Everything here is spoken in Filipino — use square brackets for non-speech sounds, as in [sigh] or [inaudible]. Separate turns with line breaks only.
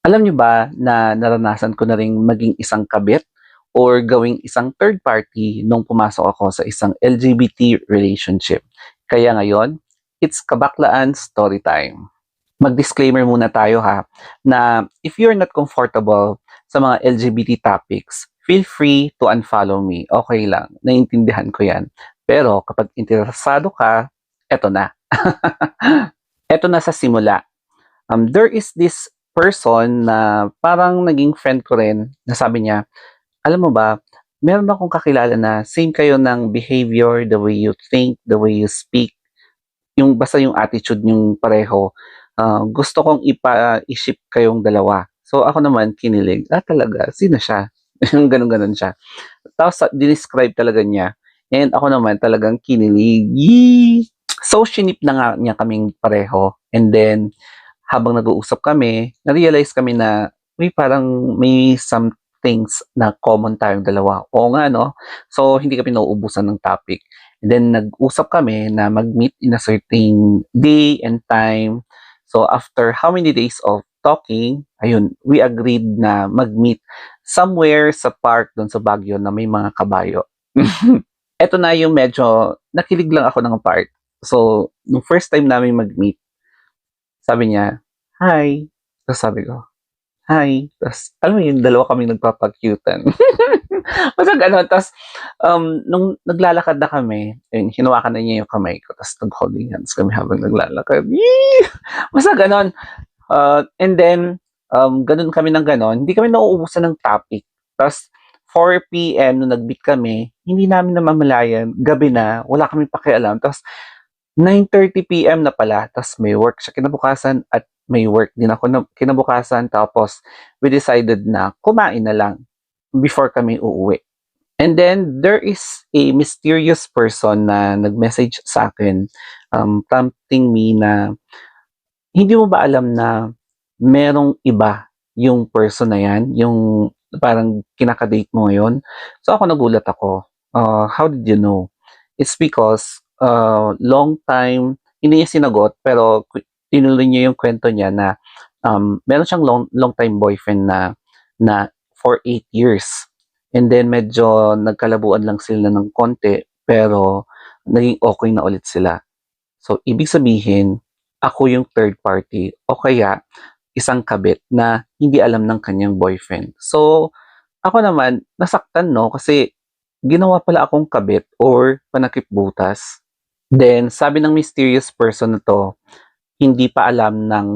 Alam niyo ba na naranasan ko na ring maging isang kabit or gawing isang third party nung pumasok ako sa isang LGBT relationship. Kaya ngayon, it's Kabaklaan Story Time. Mag-disclaimer muna tayo ha, na if you're not comfortable sa mga LGBT topics, feel free to unfollow me. Okay lang, naiintindihan ko yan. Pero kapag interesado ka, eto na. [laughs] eto na sa simula. Um, there is this person na parang naging friend ko rin na sabi niya, alam mo ba, meron akong kakilala na same kayo ng behavior, the way you think, the way you speak, yung basta yung attitude yung pareho. Ah, gusto kong ipa i-ship kayong dalawa. So ako naman kinilig, ah talaga, sino siya? [laughs] Yung ganun-ganun siya. Tapos sa- dinescribe talaga niya. And ako naman talagang kinilig. Yee! So shinip na nga niya kaming pareho. And then habang nag-uusap kami, na-realize kami na may parang may some things na common tayong dalawa. Oo nga, no? So, hindi kami nauubusan ng topic. And then, nag-usap kami na mag-meet in a certain day and time. So, after how many days of talking, ayun, we agreed na mag-meet somewhere sa park doon sa Baguio na may mga kabayo. [laughs] Ito na yung medyo, nakilig lang ako ng part. So, nung first time namin mag-meet, sabi niya, hi. Tapos sabi ko, hi. Tapos, alam mo yung dalawa kami nagpapakyutan. Basta [laughs] gano'n. Tapos, um, nung naglalakad na kami, ayun, hinawakan na niya yung kamay ko. Tapos, nag-holding hands kami habang naglalakad. Yee! [laughs] Basta gano'n. Uh, and then, um, ganun kami ng gano'n. Hindi kami nauubusan ng topic. Tapos, 4 p.m. nung nag-meet kami, hindi namin namamalayan. Gabi na, wala kami pakialam. Tapos, 9.30 p.m. na pala. Tapos, may work siya kinabukasan at may work din ako na, kinabukasan. Tapos, we decided na kumain na lang before kami uuwi. And then, there is a mysterious person na nag-message sa akin, um, prompting me na, hindi mo ba alam na merong iba yung person na yan, yung parang kinakadate mo ngayon? So, ako nagulat ako. Uh, how did you know? It's because, uh, long time, hindi niya sinagot, pero tinuloy niya yung kwento niya na um, meron siyang long, long time boyfriend na, na for 8 years. And then medyo nagkalabuan lang sila ng konti, pero naging okay na ulit sila. So, ibig sabihin, ako yung third party o kaya isang kabit na hindi alam ng kanyang boyfriend. So, ako naman, nasaktan no kasi ginawa pala akong kabit or panakip butas. Then, sabi ng mysterious person na to, hindi pa alam ng